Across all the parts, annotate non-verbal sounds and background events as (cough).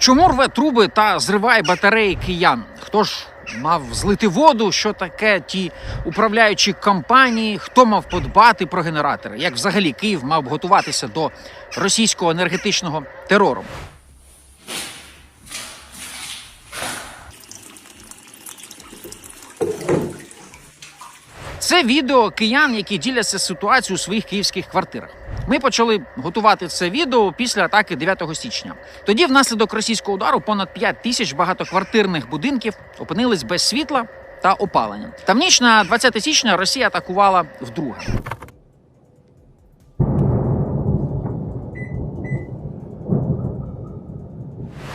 Чому рве труби та зриває батареї киян? Хто ж мав злити воду? Що таке ті управляючі компанії? Хто мав подбати про генератори? Як взагалі Київ мав готуватися до російського енергетичного терору? Це відео киян, які діляться ситуацією у своїх київських квартирах. Ми почали готувати це відео після атаки 9 січня. Тоді, внаслідок російського удару, понад 5 тисяч багатоквартирних будинків опинились без світла та опалення. Та в ніч на 20 січня Росія атакувала вдруге.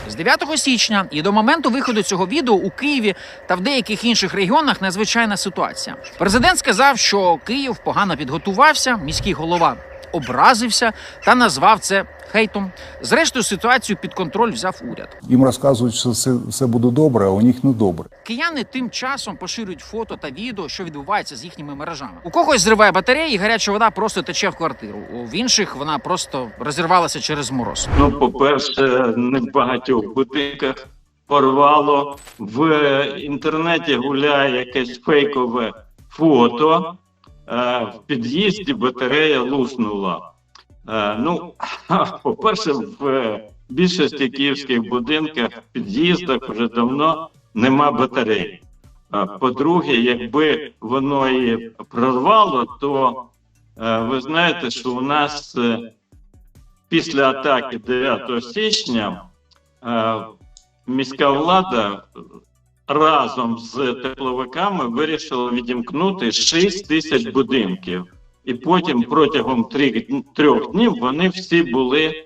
З 9 січня і до моменту виходу цього відео у Києві та в деяких інших регіонах надзвичайна ситуація. Президент сказав, що Київ погано підготувався, міський голова образився та назвав це хейтом. Зрештою, ситуацію під контроль взяв уряд. Їм розказують, що все, все буде добре, а у них не добре. Кияни тим часом поширюють фото та відео, що відбувається з їхніми мережами. У когось зриває батареї, і гаряча вода просто тече в квартиру. В інших вона просто розірвалася через мороз. Ну, по-перше, не в будинках порвало. В інтернеті гуляє якесь фейкове фото. Е, В під'їзді батарея луснула. Е, Ну, (laughs) по-перше, в більшості київських будинках, під'їздах вже давно нема батарей. Е, По-друге, якби воно і прорвало, то ви знаєте, що у нас після атаки 9 січня міська влада разом з тепловиками вирішила відімкнути 6 тисяч будинків. І потім протягом трьох, днів вони всі були е,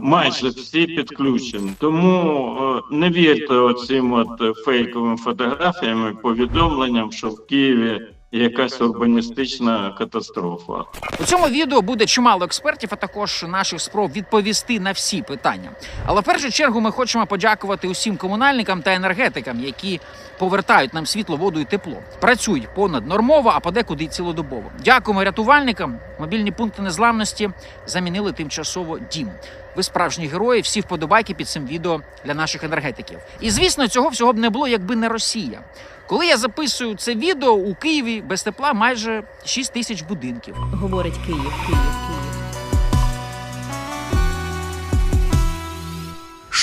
майже всі підключені. Тому е, не вірте оцим от е, фейковим фотографіям і повідомленням, що в Києві якась урбаністична катастрофа. У цьому відео буде чимало експертів, а також наших спроб відповісти на всі питання. Але в першу чергу ми хочемо подякувати усім комунальникам та енергетикам, які повертають нам світло, воду і тепло. Працюють понаднормово, а подекуди цілодобово. Дякуємо рятувальникам. Мобільні пункти незламності замінили тимчасово дім. Ви справжні герої, всі вподобайки під цим відео для наших енергетиків. І звісно, цього всього б не було, якби не Росія. Коли я записую це відео у Києві без тепла майже 6 тисяч будинків. говорить Київ, Київ, Київ.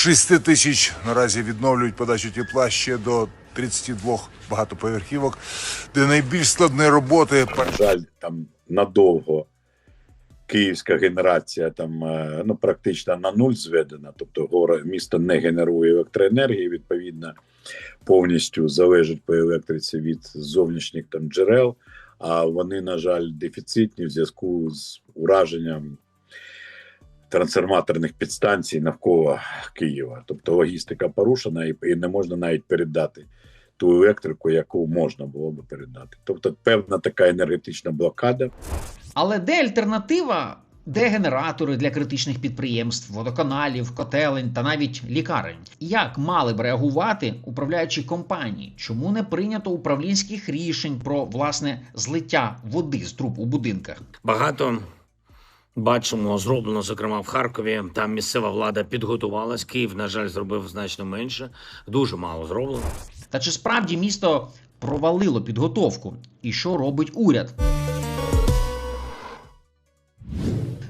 6 тисяч наразі відновлюють подачу тепла ще до 32 багатоповерхівок, де найбільш складні роботи на жаль, там надовго київська генерація там е, ну практично на нуль зведена, тобто горе місто не генерує електроенергії, відповідно, повністю залежить по електриці від зовнішніх там джерел. А вони, на жаль, дефіцитні в зв'язку з ураженням трансформаторних підстанцій навколо Києва. Тобто логістика порушена і, і не можна навіть передати ту електрику, яку можна було би передати. Тобто, певна така енергетична блокада. Але де альтернатива? Де генератори для критичних підприємств, водоканалів, котелень та навіть лікарень? Як мали б реагувати управляючі компанії? Чому не прийнято управлінських рішень про власне злиття води з труб у будинках? Багато бачимо зроблено, зокрема в Харкові. Там місцева влада підготувалась. Київ, на жаль, зробив значно менше. Дуже мало зроблено. Та чи справді місто провалило підготовку? І що робить уряд?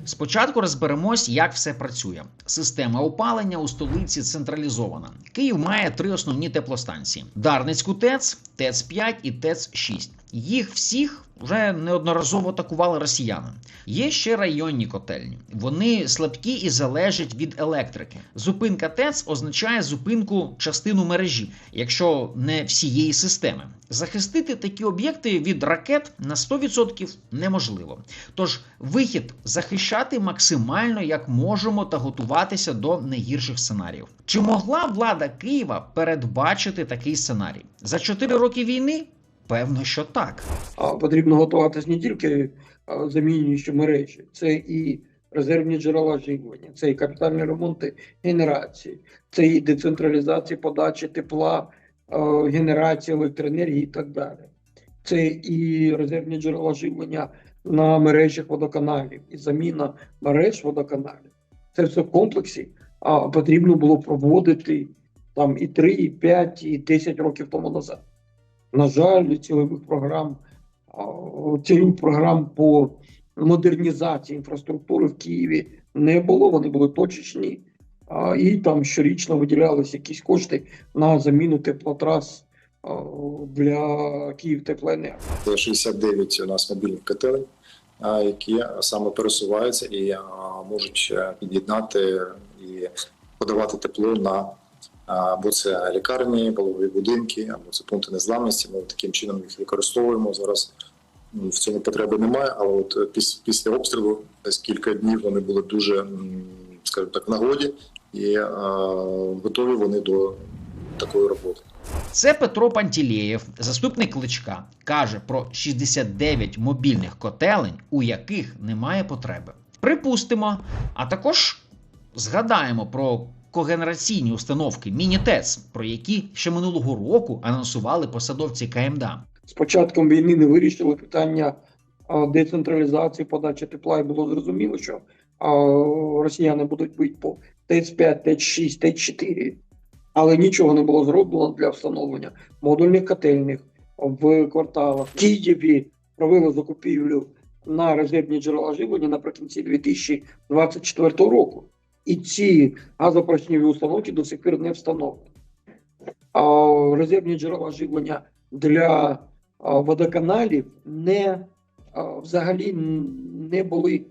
Спочатку розберемось, як все працює. Система опалення у столиці централізована. Київ має три основні теплостанції: Дарницьку ТЕЦ, ТЕЦ 5 і ТЕЦ 6. Їх всіх вже неодноразово атакували росіяни. Є ще районні котельні. Вони слабкі і залежать від електрики. Зупинка ТЕЦ означає зупинку частину мережі, якщо не всієї системи. Захистити такі об'єкти від ракет на 100% неможливо. Тож вихід захищати максимально як можемо та готуватися до найгірших сценаріїв. Чи могла влада Києва передбачити такий сценарій за 4 роки війни? Певно, що так. А потрібно готуватись не тільки замінюючи мережі, це і резервні джерела живлення, це і капітальні ремонти генерації, це і децентралізація подачі тепла, а, генерація електроенергії і так далі. Це і резервні джерела живлення на мережах водоканалів, і заміна мереж водоканалів. Це все в комплексі. а, потрібно було проводити там і 3, і 5, і 10 років тому назад. На жаль, цільових програм, а, програм по модернізації інфраструктури в Києві не було. Вони були точечні, і там щорічно виділялися якісь кошти на заміну теплотрас для Київтеплоенерго. Це 69 у нас мобільних котелень, які саме пересуваються і можуть під'єднати і подавати тепло на або це лікарні, полові будинки, або це пункти незламності. Ми таким чином їх використовуємо зараз. В цьому потреби немає, але от е, піс- після обстрілу десь кілька днів вони були дуже, скажімо так, нагоді і е, готові вони до такої роботи. Це Петро Пантілєєв, заступник Кличка, каже про 69 мобільних котелень, у яких немає потреби. Припустимо, а також згадаємо про когенераційні установки Міні-ТЕЦ, про які ще минулого року анонсували посадовці КМДА. з початком війни не вирішили питання децентралізації подачі тепла, і було зрозуміло, що росіяни будуть бити по ТЕЦ-5, ТЕЦ-6, ТЕЦ-4. Але нічого не було зроблено для встановлення модульних котельних в кварталах. В Києві провели закупівлю на резервні джерела живлення наприкінці 2024 року. І ці газопоршневі установки до сих пір не встановлені. А резервні джерела живлення для водоканалів не взагалі не були.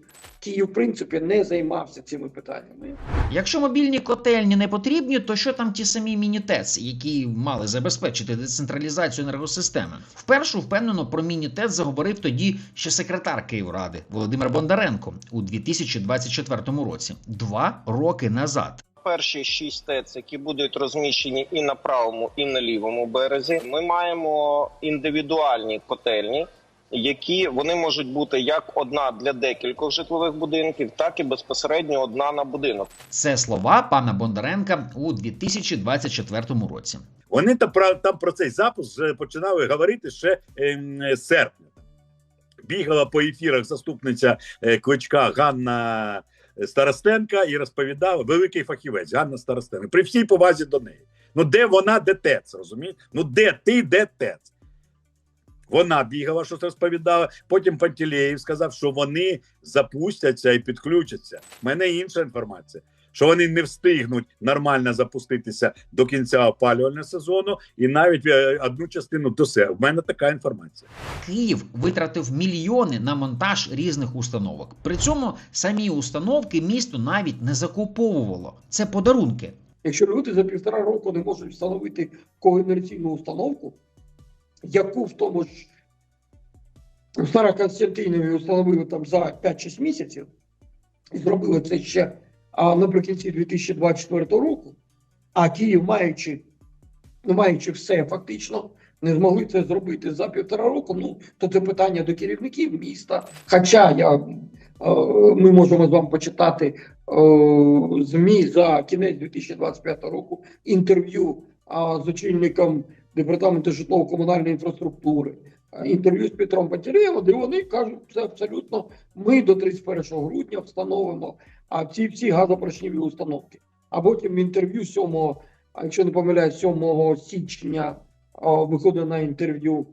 Київ, в принципі, не займався цими питаннями. Якщо мобільні котельні не потрібні, то що там ті самі міні-ТЕЦ, які мали забезпечити децентралізацію енергосистеми? Вперше впевнено про міні-ТЕЦ заговорив тоді ще секретар Київради Володимир Бондаренко у 2024 році, два роки назад. перші шість ТЕЦ, які будуть розміщені і на правому, і на лівому березі. Ми маємо індивідуальні котельні, які вони можуть бути як одна для декількох житлових будинків, так і безпосередньо одна на будинок. Це слова пана Бондаренка у 2024 році. Вони там про, там про цей запуск вже починали говорити ще ем, з серпня. Бігала по ефірах заступниця е, кличка Ганна Старостенка і розповідала великий фахівець Ганна Старостенка. При всій повазі до неї. Ну де вона, де ТЕЦ, розумієте? Ну де ти, де ТЕЦ? Вона бігала, щось розповідала. Потім Пантелеєв сказав, що вони запустяться і підключаться. У мене інша інформація. Що вони не встигнуть нормально запуститися до кінця опалювального сезону, і навіть е, одну частину до себе. В мене така інформація. Київ витратив мільйони на монтаж різних установок. При цьому самі установки місто навіть не закуповувало. Це подарунки. Якщо люди за півтора року не можуть встановити когенераційну установку, яку в тому ж в Староконстантинові встановили там за 5-6 місяців, і зробили це ще а, наприкінці 2024 року, а Київ, маючи, ну, маючи все фактично, не змогли це зробити за півтора року, ну то це питання до керівників міста. Хоча я, е, ми можемо з вами почитати е, ЗМІ за кінець 2025 року інтерв'ю з очільником департаменту житлово-комунальної інфраструктури, інтерв'ю з Петром Пантелеєвим, де вони кажуть, це абсолютно ми до 31 грудня встановимо а, ці всі газопоршневі установки. А потім інтерв'ю 7, якщо не помиляюсь, 7 січня виходить на інтерв'ю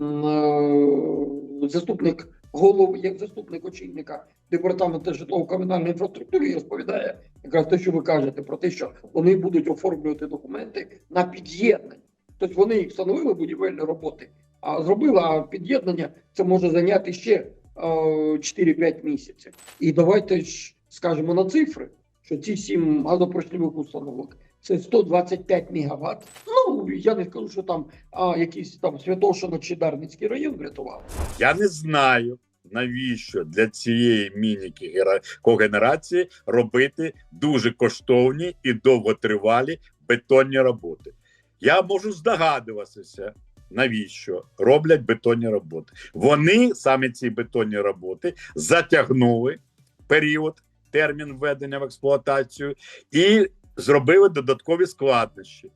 е, заступник голови, як заступник очільника департаменту житлово-комунальної інфраструктури і розповідає якраз те, що ви кажете, про те, що вони будуть оформлювати документи на під'єднання. Тобто вони їх встановили будівельні роботи, а зробили, а під'єднання це може зайняти ще е, 4-5 місяців. І давайте ж скажемо на цифри, що ці сім газопоршневих установок це 125 мегаватт. Ну я не скажу, що там а, якийсь там Святошино чи Дарницький район врятував. Я не знаю. Навіщо для цієї міні-когенерації робити дуже коштовні і довготривалі бетонні роботи? Я можу здогадуватися, навіщо роблять бетонні роботи. Вони саме ці бетонні роботи затягнули період, термін введення в експлуатацію і зробили додаткові складнощі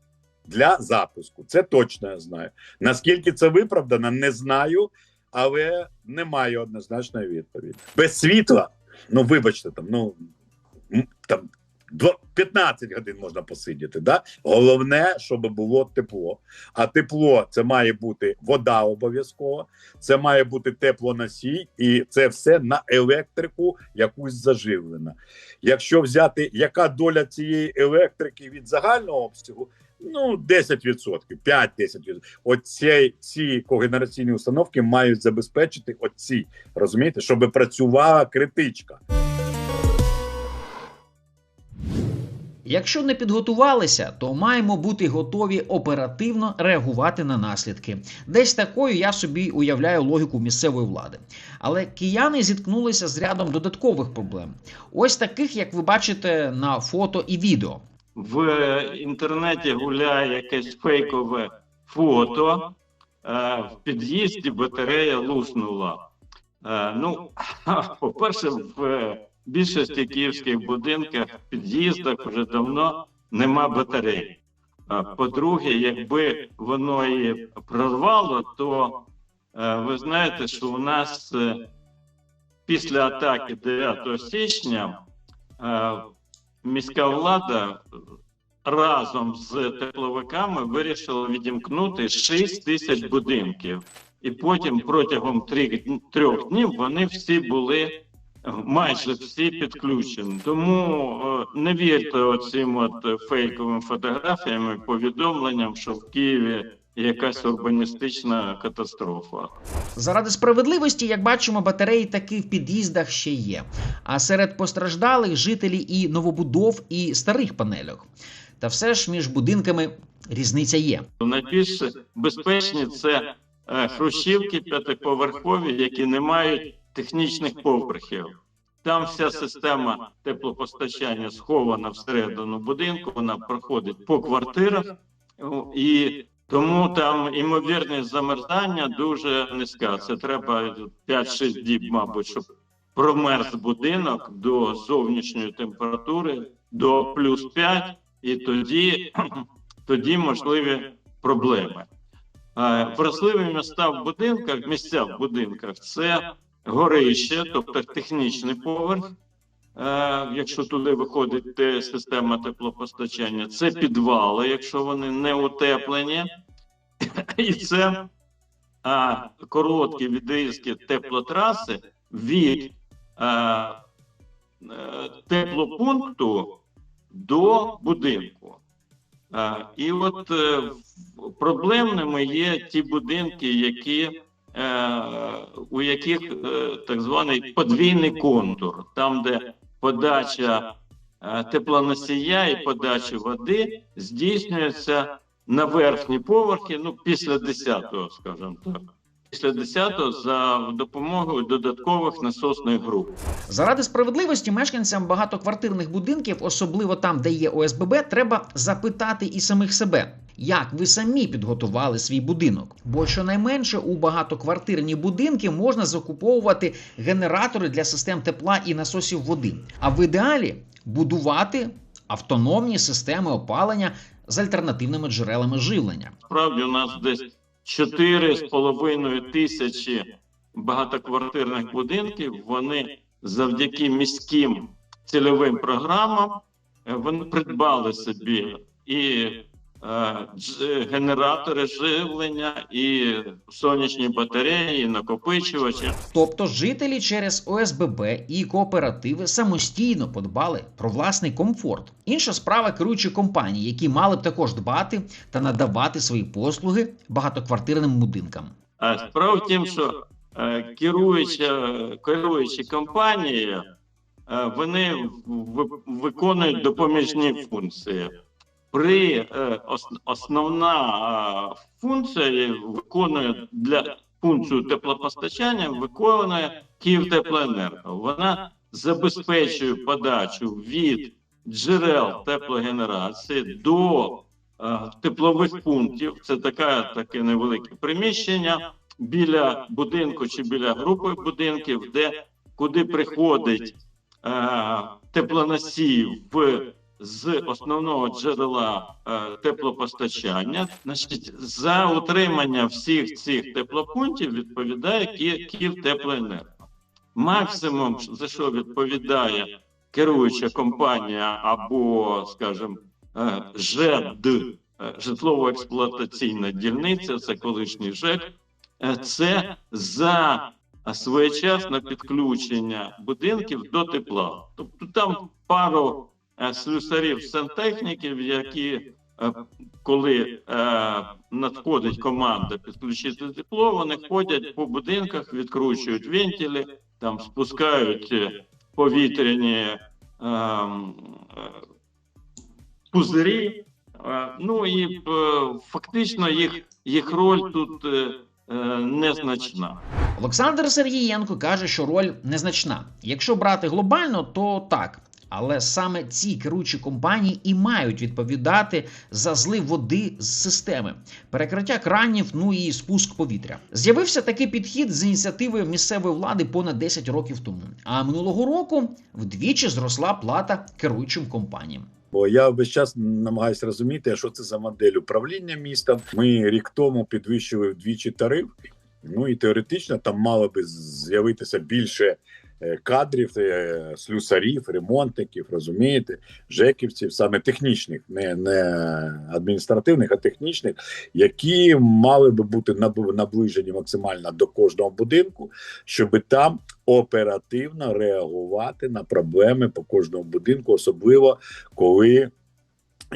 для запуску. Це точно я знаю. Наскільки це виправдано, не знаю, але немає однозначної відповіді. Без світла, ну вибачте, там ну там 15 годин можна посидіти. Да? Головне, щоб було тепло. А тепло це має бути вода обов'язково, це має бути теплоносій, і це все на електрику якусь заживлено. Якщо взяти, яка доля цієї електрики від загального обсягу, ну 10%, 5-10%. Оці ці когенераційні установки мають забезпечити оці, розумієте, щоб працювала критичка. Якщо не підготувалися, то маємо бути готові оперативно реагувати на наслідки. Десь такою я собі уявляю логіку місцевої влади. Але кияни зіткнулися з рядом додаткових проблем. Ось таких, як ви бачите на фото і відео. в інтернеті гуляє якесь фейкове фото. е, В під'їзді батарея луснула. Е, Ну, (laughs) по-перше, в більшості київських будинках, під'їздах вже давно нема батарей. По-друге, якби воно і прорвало, то е, ви знаєте, що у нас е, після атаки 9 січня е, міська влада разом з тепловиками вирішила відімкнути 6 тисяч будинків. І потім протягом трьох, днів вони всі були майже всі підключені. Тому е, не вірте оцим от фейковим фотографіям і повідомленням, що в Києві якась урбаністична катастрофа. Заради справедливості, як бачимо, батареї таки в під'їздах ще є. А серед постраждалих жителі і новобудов, і старих панельок. Та все ж між будинками різниця є. Найбільш безпечні це е, хрущівки п'ятиповерхові, які не мають технічних поверхів. Там вся система теплопостачання схована всередину будинку, вона проходить по квартирах, і тому там імовірність замерзання дуже низька. Це треба 5-6 діб, мабуть, щоб промерз будинок до зовнішньої температури до плюс 5, і тоді, (clears throat) тоді можливі проблеми. Е, Вразливі міста в будинках, місця в будинках це горище, тобто технічний поверх, е, якщо туди виходить те- система теплопостачання, це підвали, якщо вони не утеплені, і це а, короткі відрізки теплотраси від е, е, теплопункту до будинку. Е, І от проблемними є ті будинки, які, у яких е, так званий подвійний контур, там, де подача е, теплоносія і подача води здійснюється на верхні поверхи, ну після 10-го, скажімо так. Після 10-го за допомогою додаткових насосних груп. Заради справедливості мешканцям багатоквартирних будинків, особливо там, де є ОСББ, треба запитати і самих себе, як ви самі підготували свій будинок. Бо щонайменше у багатоквартирні будинки можна закуповувати генератори для систем тепла і насосів води. А в ідеалі будувати автономні системи опалення з альтернативними джерелами живлення. Справді у нас десь 4,5 тисячі багатоквартирних будинків. Вони завдяки міським цільовим програмам е, вони придбали собі і генератори живлення, і сонячні батареї, і накопичувачі. Тобто жителі через ОСББ і кооперативи самостійно подбали про власний комфорт. Інша справа керуючі компанії, які мали б також дбати та надавати свої послуги багатоквартирним будинкам. А справа в тім, що е, керуюча, керуючі компанії е, вони виконують допоміжні функції. При е, основна е, функція виконує для функцію теплопостачання, виконує Київтеплоенерго. Вона забезпечує подачу від джерел теплогенерації до е, теплових пунктів. Це така таке невелике приміщення біля будинку чи біля групи будинків, де куди приходить е, теплоносій в з основного джерела е, теплопостачання. Значить, за утримання всіх цих теплопунктів відповідає Ки- Київтеплоенерго. Максимум, за що відповідає керуюча компанія або, скажімо, е, ЖЕД, е, житлово-експлуатаційна дільниця, це колишній ЖЕК, е, це за своєчасне підключення будинків до тепла. Тобто там пару слюсарів сантехніків, які е, коли е, надходить команда підключити тепло, вони ходять по будинках, відкручують вентилі, там спускають е, повітряні ем, е, пузирі. Е, ну і е, фактично їх, їх роль тут е, е, незначна. Олександр Сергієнко каже, що роль незначна. Якщо брати глобально, то так. Але саме ці керуючі компанії і мають відповідати за злив води з системи, перекриття кранів, ну і спуск повітря. З'явився такий підхід з ініціативи місцевої влади понад 10 років тому. А минулого року вдвічі зросла плата керуючим компаніям. Бо я весь час намагаюся розуміти, що це за модель управління містом. Ми рік тому підвищили вдвічі тариф. Ну і теоретично там мало би з'явитися більше кадрів, е, слюсарів, ремонтників, розумієте, жеківців, саме технічних, не, не адміністративних, а технічних, які мали би бути наб- наближені максимально до кожного будинку, щоб там оперативно реагувати на проблеми по кожному будинку, особливо коли.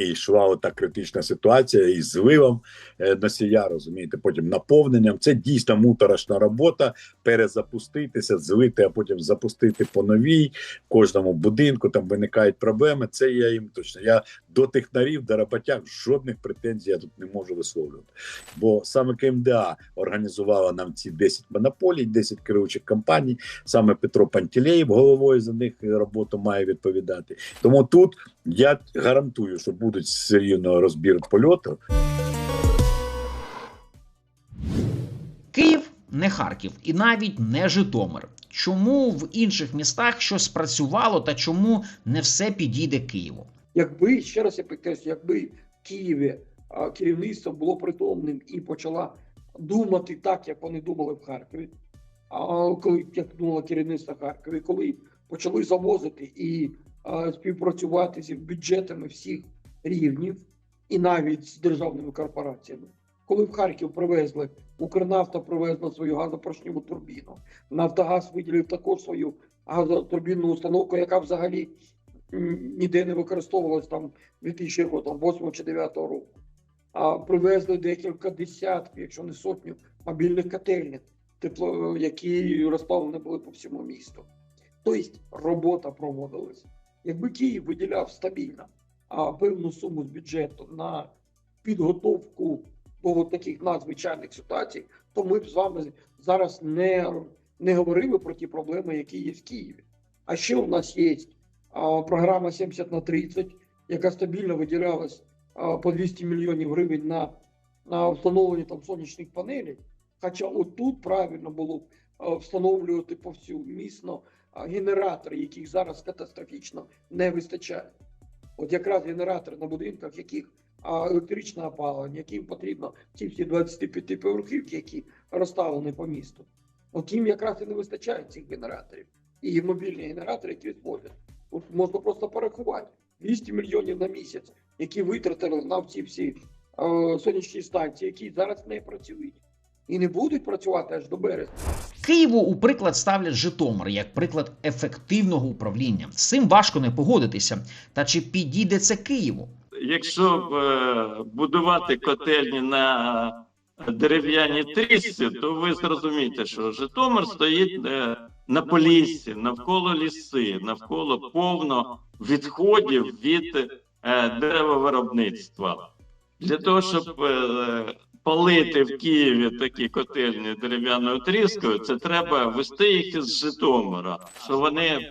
І йшла ота критична ситуація із зливом е, носія, розумієте, потім наповненням. Це дійсно муторошна робота. Перезапуститися, злити, а потім запустити по новій кожному будинку. Там виникають проблеми. Це я їм точно. Я до технарів, до роботяг жодних претензій я тут не можу висловлювати. Бо саме КМДА організувала нам ці 10 монополій, 10 керуючих компаній. Саме Петро Пантелеєв головою за них роботу має відповідати. Тому тут я гарантую, що будуть серійно розбір польоту. Київ не Харків і навіть не Житомир. Чому в інших містах щось спрацювало та чому не все підійде Києву? Якби ще раз я підкреслю, якби в Києві керівництво було притомним і почала думати так, як вони думали в Харкові, а коли як думало керівництво Харкові, коли почали завозити і а, співпрацювати з бюджетами всіх рівнів, і навіть з державними корпораціями. Коли в Харків привезли, Укрнафта привезла свою газопоршневу турбіну, Нафтогаз виділив також свою газотурбінну установку, яка взагалі ніде не використовувалась там 2008 чи 2009 року. А привезли декілька десятків, якщо не сотню, мобільних котельних, тепло, які розставлені були по всьому місту. Тобто робота проводилась. Якби Київ виділяв стабільно певну суму з бюджету на підготовку до таких надзвичайних ситуацій, то ми б з вами зараз не, не говорили про ті проблеми, які є в Києві. А ще у нас є програма 70 на 30, яка стабільно виділялась по 200 мільйонів гривень на, на встановлення там сонячних панелей. Хоча отут правильно було б встановлювати повсюмісно генератори, яких зараз катастрофічно не вистачає. От якраз генератори на будинках, яких а, електричне опалення, яким потрібно ці всі 25 поверхівки, які розставлені по місту. От їм якраз і не вистачає цих генераторів. І мобільні генератори, які відвозять. От можна просто порахувати 200 мільйонів на місяць, які витратили на ці всі е, сонячні станції, які зараз не працюють і не будуть працювати аж до березня. Києву у приклад ставлять Житомир як приклад ефективного управління. З цим важко не погодитися. Та чи підійде це Києву? Якщо е, будувати котельні на дерев'яній трісці, то ви зрозумієте, що Житомир стоїть е, на поліссі, навколо ліси, навколо повно відходів від е, деревовиробництва. Для того, щоб палити в Києві такі котельні дерев'яною тріскою, це треба вести їх із Житомира. Що вони е,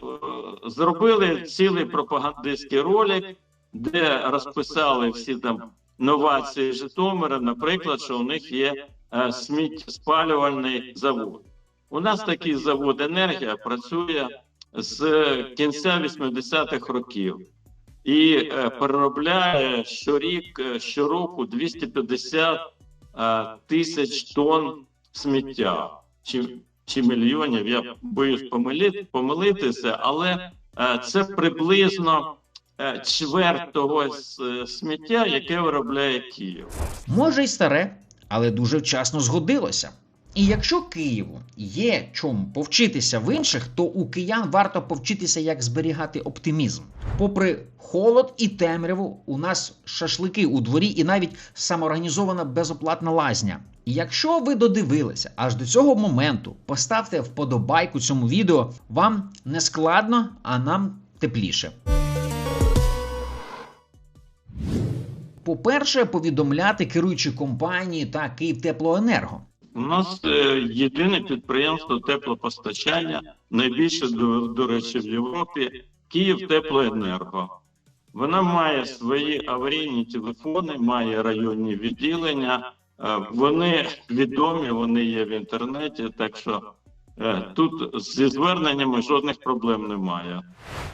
зробили цілий пропагандистський ролик, де розписали всі там новації Житомира, наприклад, що у них є е, сміттєспалювальний завод. У нас такий завод енергія працює з кінця 80-х років і е, переробляє щорік, щороку 250 е, тисяч тонн сміття чи, чи мільйонів. Я боюсь помилити, помилитися, але е, це приблизно е, чверть того сміття, яке виробляє Київ. Може й старе, але дуже вчасно згодилося. І якщо Києву є чому повчитися в інших, то у киян варто повчитися, як зберігати оптимізм. Попри холод і темряву, у нас шашлики у дворі і навіть самоорганізована безоплатна лазня. І якщо ви додивилися аж до цього моменту, поставте вподобайку цьому відео. Вам не складно, а нам тепліше. По-перше, повідомляти керуючі компанії та Київтеплоенерго. У нас е, єдине підприємство теплопостачання, найбільше до, до речі в Європі Київ Теплоенерго. Вона має свої аварійні телефони, має районні відділення. Е, вони відомі, вони є в інтернеті. Так що е, тут зі зверненнями жодних проблем немає.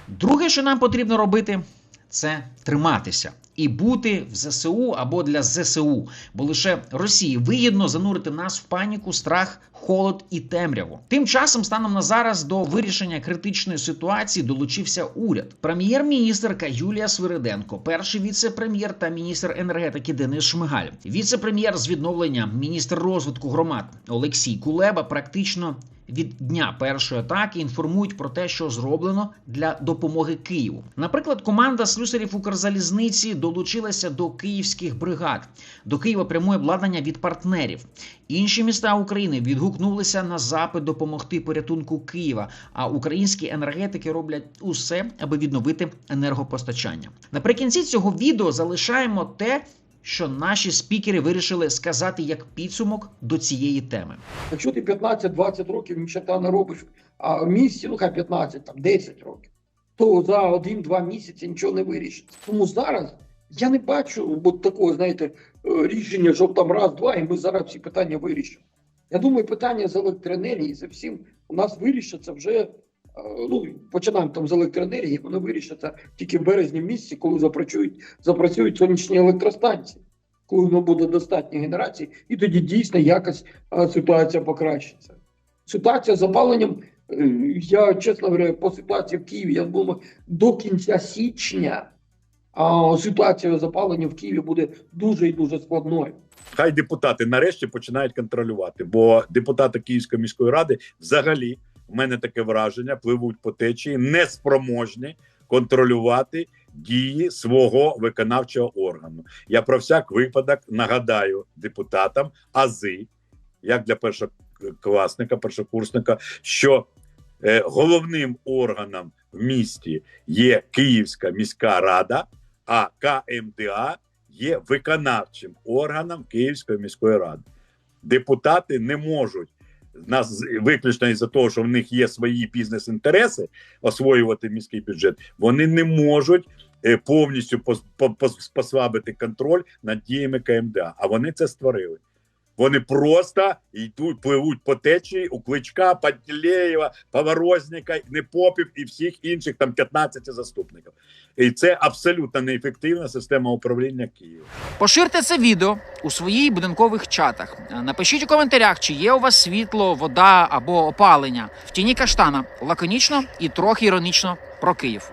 Друге, що нам потрібно робити, це триматися і бути в ЗСУ або для ЗСУ, бо лише Росії вигідно занурити нас в паніку, страх, холод і темряву. Тим часом, станом на зараз, до вирішення критичної ситуації долучився уряд. Прем'єр-міністрка Юлія Свириденко, перший віце-прем'єр та міністр енергетики Денис Шмигаль, віце-прем'єр з відновлення, міністр розвитку громад Олексій Кулеба практично від дня першої атаки інформують про те, що зроблено для допомоги Києву. Наприклад, команда слюсарів Укрзалізниці долучилася до київських бригад. До Києва прямує обладнання від партнерів. Інші міста України відгукнулися на запит допомогти порятунку Києва. А українські енергетики роблять усе, аби відновити енергопостачання. Наприкінці цього відео залишаємо те. Що наші спікери вирішили сказати як підсумок до цієї теми. Якщо ти 15-20 років нічого не робиш, а в місті, ну хай 15, там 10 років, то за 1-2 місяці нічого не вирішиться. Тому зараз я не бачу от такого, знаєте, е, рішення, щоб там раз-два, і ми зараз всі питання вирішимо. Я думаю, питання з електроенергії, з всім у нас вирішиться вже. е, Ну, починаємо там з електроенергії, воно вирішиться тільки в березні місяці, коли запрацюють, запрацюють сонячні електростанції, коли воно буде достатньо генерації, і тоді дійсно якось а, ситуація покращиться. Ситуація з опаленням, е, я чесно говоря, по ситуації в Києві, я думаю, до кінця січня а, ситуація з опаленням в Києві буде дуже і дуже складною. Хай депутати нарешті починають контролювати, бо депутати Київської міської ради взагалі в мене таке враження пливуть по течії, неспроможні контролювати дії свого виконавчого органу. Я про всяк випадок нагадаю депутатам ази, як для першокласника, першокурсника, що е, головним органом в місті є Київська міська рада, а КМДА є виконавчим органом Київської міської ради. Депутати не можуть нас виключно із-за того, що в них є свої бізнес-інтереси освоювати міський бюджет. Вони не можуть е, повністю пос- послабити контроль над діями КМДА. А вони це створили. Вони просто йдуть, пливуть по течії у Кличка, Пантелеєва, Поворозника, Непопів і всіх інших там 15 заступників. І це абсолютно неефективна система управління Києвом. Поширте це відео у своїх будинкових чатах. Напишіть у коментарях, чи є у вас світло, вода або опалення в тіні каштана лаконічно і трохи іронічно про Київ.